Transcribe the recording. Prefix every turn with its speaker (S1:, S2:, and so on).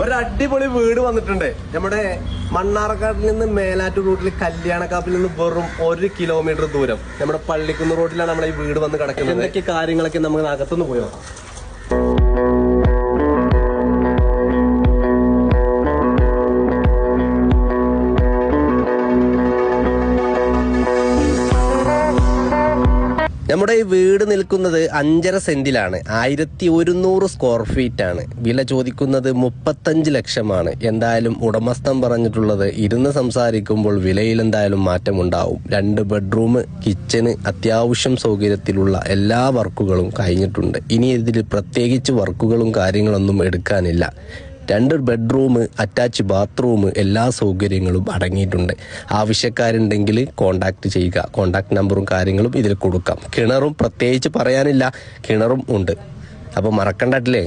S1: ഒരു അടിപൊളി വീട് വന്നിട്ടുണ്ട്. നമ്മുടെ മണ്ണാർക്കാട്ടിൽ നിന്ന് മേലാറ്റൂർ റൂട്ടിൽ കല്യാണക്കാപ്പിൽ നിന്ന് വെറും ഒരു കിലോമീറ്റർ ദൂരം. നമ്മുടെ പള്ളിക്കുന്ന് റോഡിലാണ് നമ്മുടെ ഈ വീട് വന്ന് കിടക്കുന്നത്. എന്തൊക്കെ കാര്യങ്ങളൊക്കെ നമുക്ക് അകത്തുനിന്ന് പോയോ നമ്മുടെ ഈ വീട് നിൽക്കുന്നത് അഞ്ചര സെന്റിലാണ്. ആയിരത്തി ഒരുന്നൂറ് സ്ക്വയർ ഫീറ്റ് ആണ്. വില ചോദിക്കുന്നത് മുപ്പത്തഞ്ച് ലക്ഷമാണ്. എന്തായാലും ഉടമസ്ഥൻ പറഞ്ഞിട്ടുള്ളത് ഇരുന്ന് സംസാരിക്കുമ്പോൾ വിലയിൽ എന്തായാലും മാറ്റമുണ്ടാവും. രണ്ട് ബെഡ്റൂം കിച്ചന് അത്യാവശ്യം സൗകര്യത്തിലുള്ള എല്ലാ വർക്കുകളും കഴിഞ്ഞിട്ടുണ്ട്. ഇനി ഇതിൽ പ്രത്യേകിച്ച് വർക്കുകളും കാര്യങ്ങളൊന്നും എടുക്കാനില്ല. രണ്ട് ബെഡ്റൂം അറ്റാച്ച് ബാത്റൂം എല്ലാ സൗകര്യങ്ങളും അടങ്ങിയിട്ടുണ്ട്. ആവശ്യക്കാരുണ്ടെങ്കിൽ കോണ്ടാക്ട് ചെയ്യുക. കോണ്ടാക്ട് നമ്പറും കാര്യങ്ങളും ഇതിൽ കൊടുക്കാം. കിണറും പ്രത്യേകിച്ച് പറയാനില്ല. കിണറും ഉണ്ട്. അപ്പോൾ മറക്കണ്ടല്ലേ